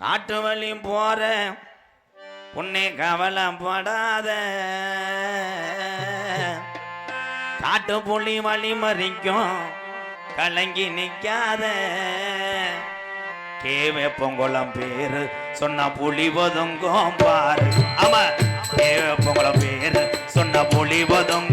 காட்டு வழி போற உன்னை கவலைப்படாத காட்டு புள்ளி வழி மறிக்கும் கலங்கி நிற்காத கேவே பொங்கலம் பேரு சொன்ன புலி ஒதுங்கும் பாரு. ஆமா கேவே பொங்கலம் பேரு சொன்ன புலி ஒதுங்கும்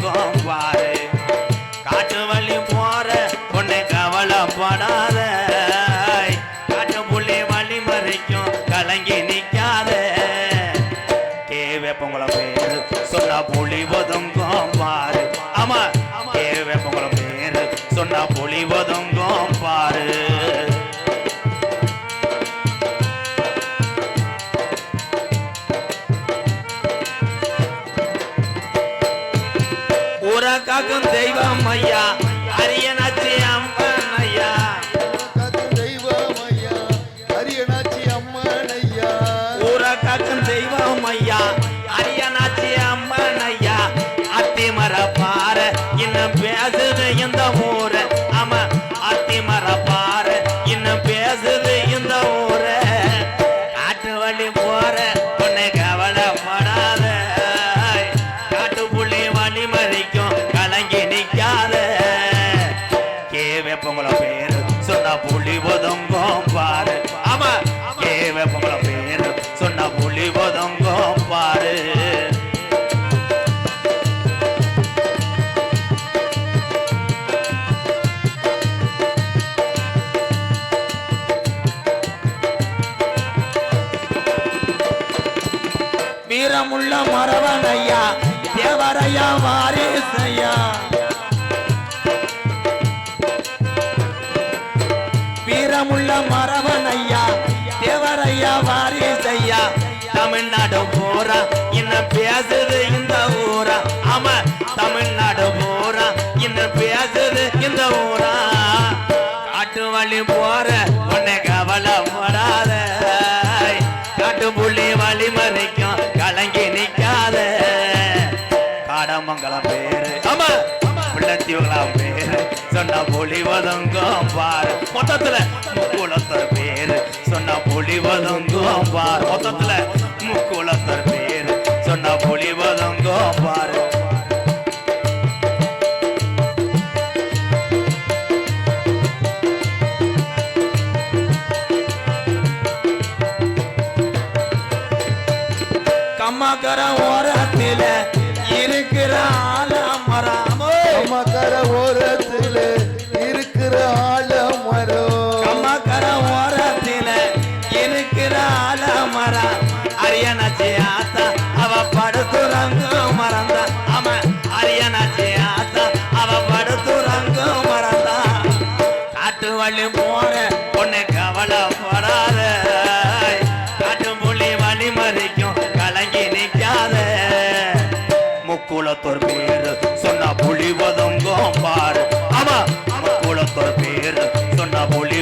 பேரு சொன்னா புலி ஒதுங்கும் பாரு ஆமா கேவே பொங்கல பேரு சொன்னா புலி ஒதுங்கும் பாரு ஊர காக்கும் தெய்வம் ஐயா அரியனாச்சி அம்மன் ஐயா. காக்கும் தெய்வம் ஐயா அரியனாச்சி அம்மன் ஐயா. ஊர காக்கும் தெய்வம் ஐயா இந்த ஊர. அம அத்திமர பாற இன்னும் பேசுது இந்த ஊர. காட்டு வழி போற உன்னை கவலைப்படாத. காட்டு புள்ளி வழி மறிக்கும் கலங்கி நிக்காத. கே வெப்பங்கள பேரு சொன்ன புள்ளி ஒதுங்கும் பாரு. ஆமா கே வெப்பங்கள பேரு சொன்ன புள்ளி வீரமுள்ள மரவனையா தேவரையா வாரிசையா. வீரமுள்ள மரவனையா தேவரையா வாரிசையா. தமிழ்நாடு போரா என்ன பேசுது இந்த ஊரா? ஆமா தமிழ்நாடு போரா என்ன பேசுது இந்த ஊரா? காட்டு வழி போற காடமங்கலம் பேரு. ஆமா. பிள்ளத்தியுலாம் பேரு. சொன்ன புலி வதங்கும் பாரு. மொத்தத்துல. முக்குளத்தர் பேரு. சொன்ன புலி வதங்கும் பாரு. மொத்தத்துல. முக்குளத்தர் பேரு. சொன்ன புலி வதங்கும் பாரு. கம்மாக்கர ஓரத்தில அரியனாச்சி ஆத்தா அவ படுத்துறங்க மறந்த. அவன் அரியனாச்சி ஆத்தா. முக்குளத்தோர் பேரு சொன்னா புலிவதும் வதங்கும் பாரு. ஆமா முக்குளத்தோர் பேரு சொன்னா புலி